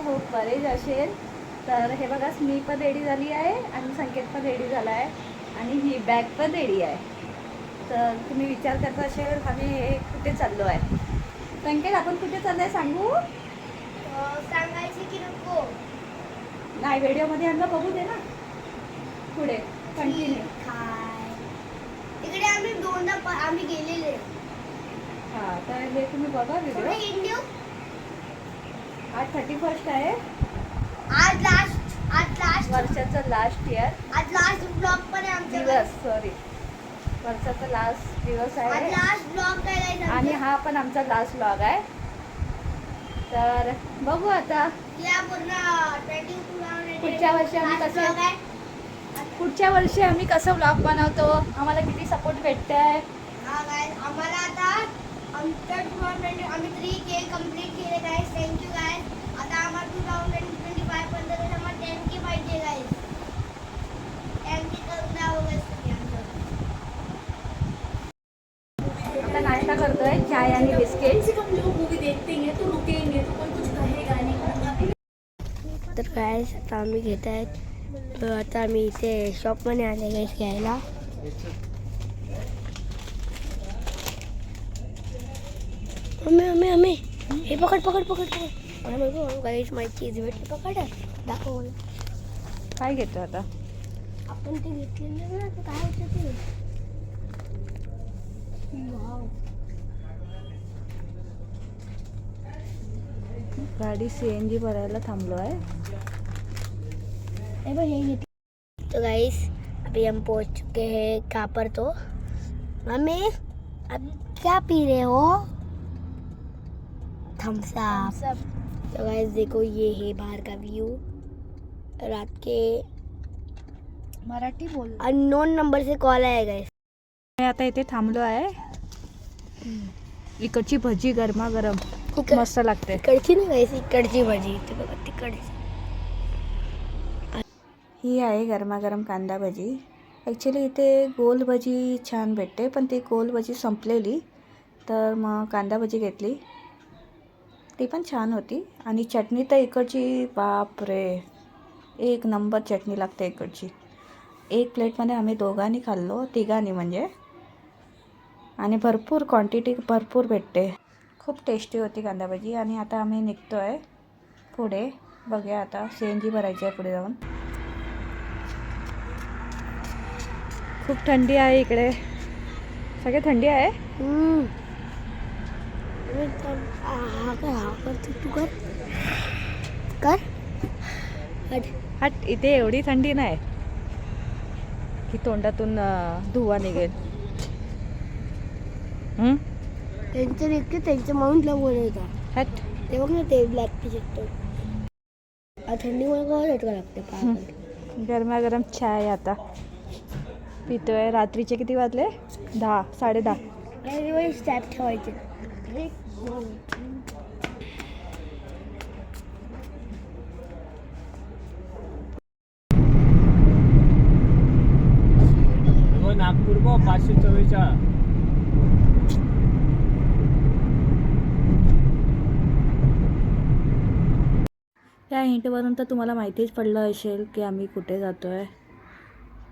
I hope बरेच असेल तर हे बघा मी पण रेडी झाली आहे आणि संकेत पण रेडी झाला आहे. आणि ही बॅग पण रेडी आहे. तर तुम्ही विचार करत असेल आम्ही हे कुठे चाललो आहे. संकेत आपण कुठे चाललो आहे सांगू? सांगायची की नको. नाही व्हिडिओमध्ये आम्हाला बघू दे ना. पुढे कंटिन्यू इकडे आम्ही दोनदा आम्ही गेलेले. हां तर हे तुम्ही बघा व्हिडिओ आज थर्टी फर्स्ट आहे. आज लास्ट आज लास्ट वर्षाचं लास्ट इयर आज लास्ट ब्लॉग पण आहे आमच्या दिवस सॉरी वर्षाचा लास्ट दिवस आज आहे लास्ट ब्लॉग guys आणि? हा पण आमचा लास्ट व्लॉग आहे. तर बघू आता. या पूर्ण 22 पुढच्या वर्षी आम्ही कसं- आहे. पुढच्या वर्षी आम्ही कसं व्लॉग बनवतो? आम्हाला किती सपोर्ट भेटत आहे आम्हाला आता आमच्या 2020 आम्ही थ्री के कंप्लीट केले गाईज थँक्यू गाईज आता आम्हाला टू थाउजंड ट्वेंटी फाय पर्यंत आम्हाला टेन के पाहिजे गाईज टेन के करून द्यावं guys तुम्ही आमचं. आता नाश्ता करतोय चाय आणि बिस्किट. से कम लोग मूवी देखते हैं तो रुकेंगे तो कोई कुछ कहेगा नहीं तर काय आता आम्ही घेत आहेत. आता आम्ही इथे शॉपमध्ये आले गाईस घ्यायला. मम्मी मम्मी मम्मी हे पकड पकड पकड पकड। मला बघू गाईस माझी चीज़ भेटली पकड दाखव मला काय घेतो आता? आपण ते घेतलेलं ना ते काय होतं ते वाव गाडी सी एन जी भरायला थांबलो आहे ए भाई यही तो गाइस अभी हम पहुँच चुके हैं कहाँ पर तो। मम्मी अब क्या पी रहे हो? थम्स अप तो गाइस देखो ये है बाहर का व्यू रात के मराठी बोल अननोन नंबर से कॉल आया गाइस मी आता इथे थांबलो आहे. इकडची भजी गरमागरम खूप इकड- मस्त लागते. इकडची ना गाइस इकडची भाजी. ते बघा तिकडची. ही आहे गरमागरम कांदा भजी. ॲक्च्युली इथे गोल भजी छान भेटते पण ती गोल भजी संपलेली. तर मग कांदा भजी घेतली. ती पण छान होती. आणि चटणी तर इकडची बापरे! एक नंबर चटणी लागते इकडची. एक प्लेटमध्ये आम्ही दोघांनी खाल्लो तिघांनी म्हणजे. आणि भरपूर क्वांटिटी भरपूर भेटते. खूप टेस्टी होती कांदा भजी आणि आता आम्ही निघतो आहे पुढे. बघूया आता. सी एन जी भरायची आहे पुढे जाऊन. खूप थंडी आहे इकडे. सगळे थंडी आहे? हा कर हा कर तू तू कर कर हट हट इथे एवढी थंडी नाही. की तोंडातून धुवा निघेल. हं? त्यांचं देखते त्यांच्या माउंटला बोलवता हट. ते बघ ना ते ब्लॅक टी शर्ट थंडीमुळे काय झटका लागते. गरमागरम चाय आता. पितोय. रात्रीचे किती वाजले? दहा साडे दहा आणि वर स्टॅप ठेवायचे नागपूर को पाचशे चव्वेचाळ. या हिंटवरून तर तुम्हाला माहितीच पडलं असेल की आम्ही कुठे जातो आहे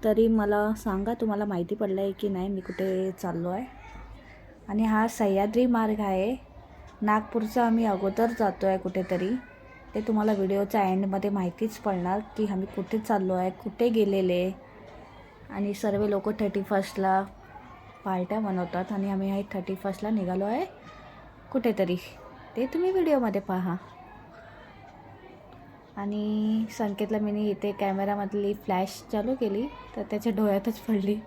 तरी मला सांगा तुम्हाला माहिती पडलं आहे की नाही मी कुठे चाललो आहे आणि हा सह्याद्री मार्ग आहे. नागपूरचा आम्ही अगोदर जातो आहे कुठेतरी. ते तुम्हाला व्हिडिओच्या एंडमध्ये माहितीच पडणार की आम्ही कुठे चाललो आहे कुठे गेलेले. आणि सर्व लोक थर्टी फर्स्टला पार्ट्या बनवतात आणि आम्ही हे थर्टी फर्स्टला निघालो आहे कुठेतरी. ते तुम्ही व्हिडिओमध्ये पहा. आणि संकेतला मी इथे कॅमेरामधली फ्लॅश चालू केली तर त्याच्या डोळ्यातच पडली.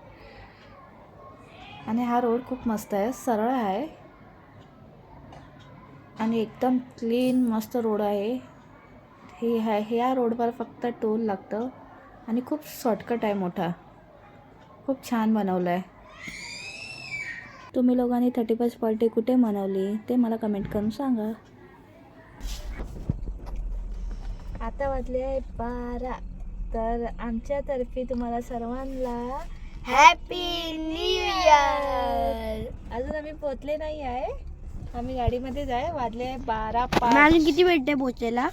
आणि हा रोड खूप मस्त आहे सरळ आहे. आणि एकदम क्लीन मस्त रोड आहे. हे ह्या ह्या रोडवर फक्त टोल लागतं आणि खूप शॉर्टकट आहे मोठा. खूप छान बनवलं आहे तुम्ही लोकांनी थर्टी फर्स्ट पार्टी कुठे मनवली ते मला कमेंट करून सांगा. आता वाजले आहे बारा. तर आमच्यातर्फे तुम्हाला सर्वांना हॅपी न्यू अजून आम्ही पोचले नाही आहे. आम्ही गाडीमध्येच आहे वाजले आहे बारा पाच. अजून किती भेटते पोचायला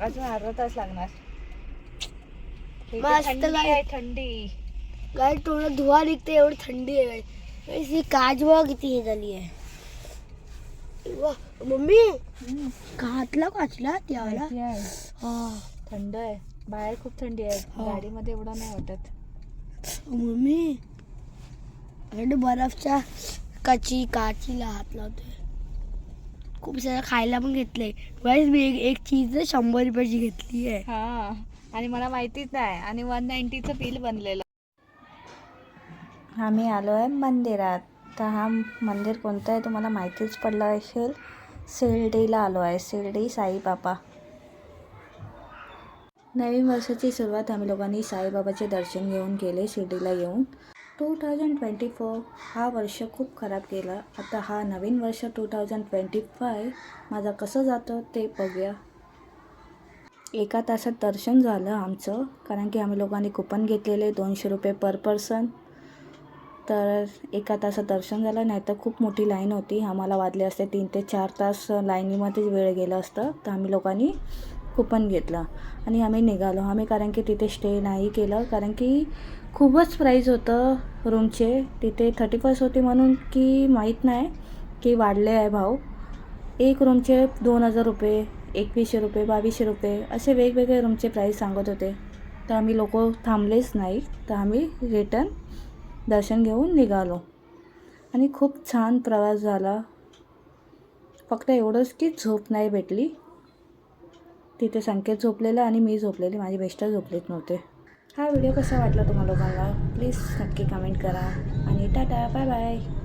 अजून अर्धा तास लागणार. मस्त थंडी गाई. आहे थंडी. गाय थोडं धुवा निघते एवढी थंडी आहे. ही काच बघ किती हे झाली आहे. वा, मम्मी घातला काचला त्याला? माहिती आहे. हा. थंड आहे. बाहेर खूप थंडी आहे. गाडीमध्ये एवढं नाही वाटत. मम्मी आणि बर्फच्या काची काचीला हात लावतोय. खूप सारं खायला पण घेतलंय. गाईस मी एक एक चीज शंभर रुपयाची घेतली आहे. हा आणि मला माहितीच नाही. आणि वन नाईन्टीचं बिल बनलेलं. आम्ही आलो आहे मंदिरात. तर हा मंदिर कोणतं आहे तुम्हाला माहितीच पडलं असेल. शिर्डीला आलो आहे. शिर्डी साईबाबा. नवीन वर्षाची सुरुवात आम्ही लोकांनी साईबाबाचे दर्शन घेऊन केले शिर्डीला येऊन. टू थाउजंड ट्वेंटी फोर हा वर्ष खूप खराब गेला. आता हा नवीन वर्ष टू थाउजंड ट्वेंटी फाय माझा कसं जातं ते बघूया. एका तासात दर्शन झालं आमचं कारण की आम्ही लोकांनी कुपन घेतलेले दोनशे रुपये पर पर्सन तर एका तासात दर्शन झालं नाही तर खूप मोठी लाईन होती. आम्हाला वाजले असते तीन ते चार तास लाईनीमध्येच वेळ गेला असतं तर आम्ही लोकांनी कुपन घेतलं. आणि आम्ही निघालो. आम्ही कारण की तिथे स्टे नाही केलं कारण की खूपच प्राईज होतं रूमचे तिथे थर्टी फर्स्ट होती म्हणून की माहीत नाही की वाढले आहे भाव. एक रूमचे दोन हजार रुपये एकवीसशे रुपये बावीसशे रुपये असे वेगवेगळे रूमचे प्राईस सांगत होते. तर आम्ही लोक थांबलेच नाही. तर आम्ही रिटर्न दर्शन घेऊन निघालो. आणि खूप छान प्रवास झाला. फक्त एवढंच की झोप नाही भेटली. तिथे संकेत झोपलेला आणि मी झोपलेली. माझे मिस्टर झोपलेत नव्हते. हा व्हिडिओ कसा वाटला तुम्हाला लोकांना? प्लीज नक्की कमेंट करा. आणि टाटा बाय बाय